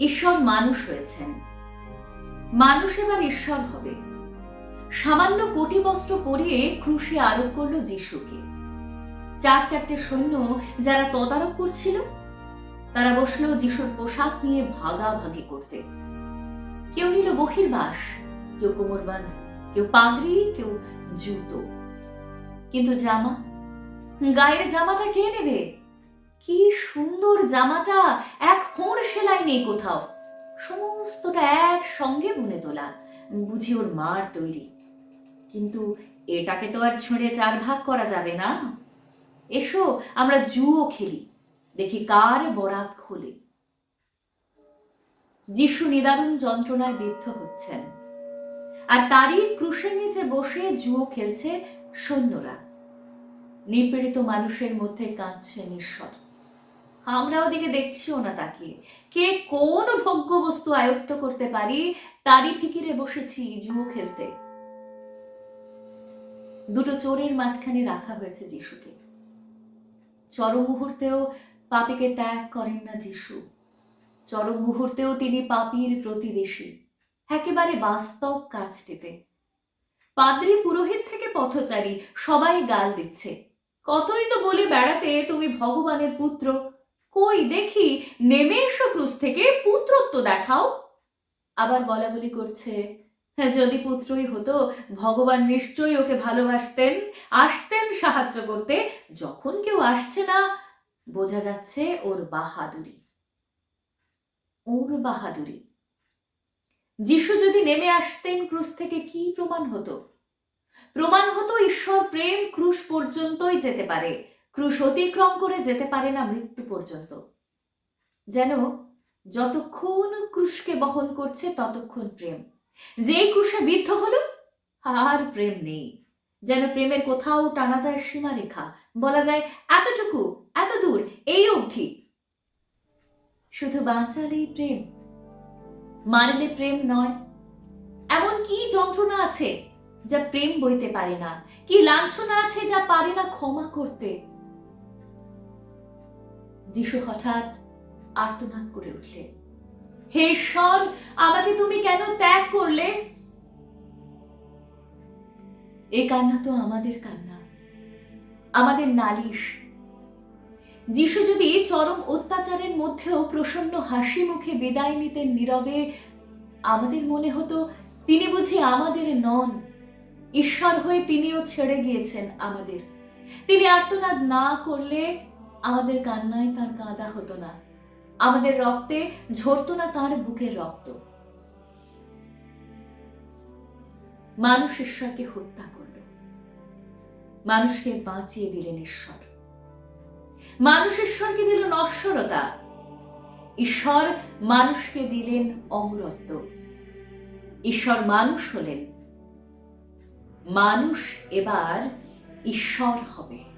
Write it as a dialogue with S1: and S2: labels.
S1: ঈশ্বর মানুষ হয়েছেন। মানুষ এবার ঈশ্বর হবে। সামান্য কোটি বস্ত্র পরিয়ে ক্রুশে আরোপ করল যিশুকে। চার চারটে সৈন্য যারা তদারক করছিল, তারা বসল যিশুর পোশাক নিয়ে ভাগাভাগি করতে। কেউ নিল বহির্বাস, কেউ কোমরবান্ধ কেউ পাগড়ি, কেউ জুতো। কিন্তু জামা, গায়ের জামাটা কে নেবে? কি সুন্দর জামাটা, এক ফোঁড় সেলাই নেই কোথাও। সমস্তটা একসঙ্গে বুনে তোলা, বুঝি ওর মার তৈরি। কিন্তু এটাকে তো আর ছেড়ে চার ভাগ করা যাবে না। এসো, আমরা জুও খেলি, দেখি কার বরাত খোলে। যিশু নিদারুণ যন্ত্রণায় বিদ্ধ হচ্ছেন। আর তারই ক্রুশের নিচে বসে জুয়ো খেলছে সৈন্যরা। নিপীড়িত মানুষের মধ্যে কাঁদছে ঈশ্বর আমরা ওদিকে দেখছিও না তাকে। কে কোন ভোগ্য বস্তু আয়ত্ত করতে পারি, তারই ফিকিরে বসেছি জুয়ো খেলতে। দুটো চোরের মাঝখানে রাখা হয়েছে যিশুকে। চরম মুহূর্তেও পাপীকে ত্যাগ করেন না যিশু। চরম মুহূর্তেও তিনি পাপীর প্রতিবেশী। একেবারে বাস্তব কাজটিতে। পাদ্রী পুরোহিত থেকে পথচারী, সবাই গাল দিচ্ছে। কতই তো বলি বেড়াতে, তুমি ভগবানের পুত্র। কই দেখি নেমে এসো ক্রুশ থেকে পুত্রত্ব দেখাও। আবার বলা বলি করছে "হ্যাঁ, যদি পুত্রই হতো ভগবান নিশ্চয়ই ওকে ভালোবাসতেন আসতেন সাহায্য করতে যখন কেউ আসছে না। বোঝা যাচ্ছে ওর বাহাদুরি। ওর বাহাদুরি। যিশু যদি নেমে আসতেন ক্রুশ থেকে কি প্রমাণ হতো? প্রমাণ হতো ঈশ্বর প্রেম ক্রুশ পর্যন্তই যেতে পারে। ক্রুশ অতিক্রম করে যেতে পারে না মৃত্যু পর্যন্ত। যেন যতক্ষণ ক্রুশকে বহন করছে ততক্ষণ প্রেম। যেই ক্রুশে বিদ্ধ হলো, আর প্রেম নেই। যেন প্রেমের কোথাও টানা যায় সীমারেখা। বলা যায়, এতটুকু, এত দূর, এই অবধি। শুধু বাঁচালেই প্রেম মারলে প্রেম নয়। এমন কি যন্ত্রণা আছে যা প্রেম বইতে পারে না? কি লাঞ্ছনা আছে যা পারে না ক্ষমা করতে? যিশু হঠাৎ আর্তনাদ করে উঠলে, হে ঈশ্বর, আমাকে তুমি কেন ত্যাগ করলে? এই কান্না তো আমাদের কান্না, আমাদের নালিশ। যিশু যদি চরম অত্যাচারের মধ্যেও প্রসন্ন হাসি মুখে বিদায় নিতেন নীরবে, আমাদের মনে হতো তিনি বুঝি আমাদের নন। ঈশ্বর হয়ে তিনিও ছেড়ে গিয়েছেন আমাদের। তিনি আর্তনাদ না করলে আমাদের কান্নায় তার কাঁদা হতো না। আমাদের রক্তে ঝরতো না তার বুকের রক্ত। মানুষ ঈশ্বরকে হত্যা করল। মানুষকে বাঁচিয়ে দিলেন ঈশ্বর। মানুষ ঈশ্বরকে দিল নশ্বরতা। ঈশ্বর মানুষকে দিলেন অমরত্ব। ঈশ্বর মানুষ হলেন। মানুষ এবার ঈশ্বর হবে।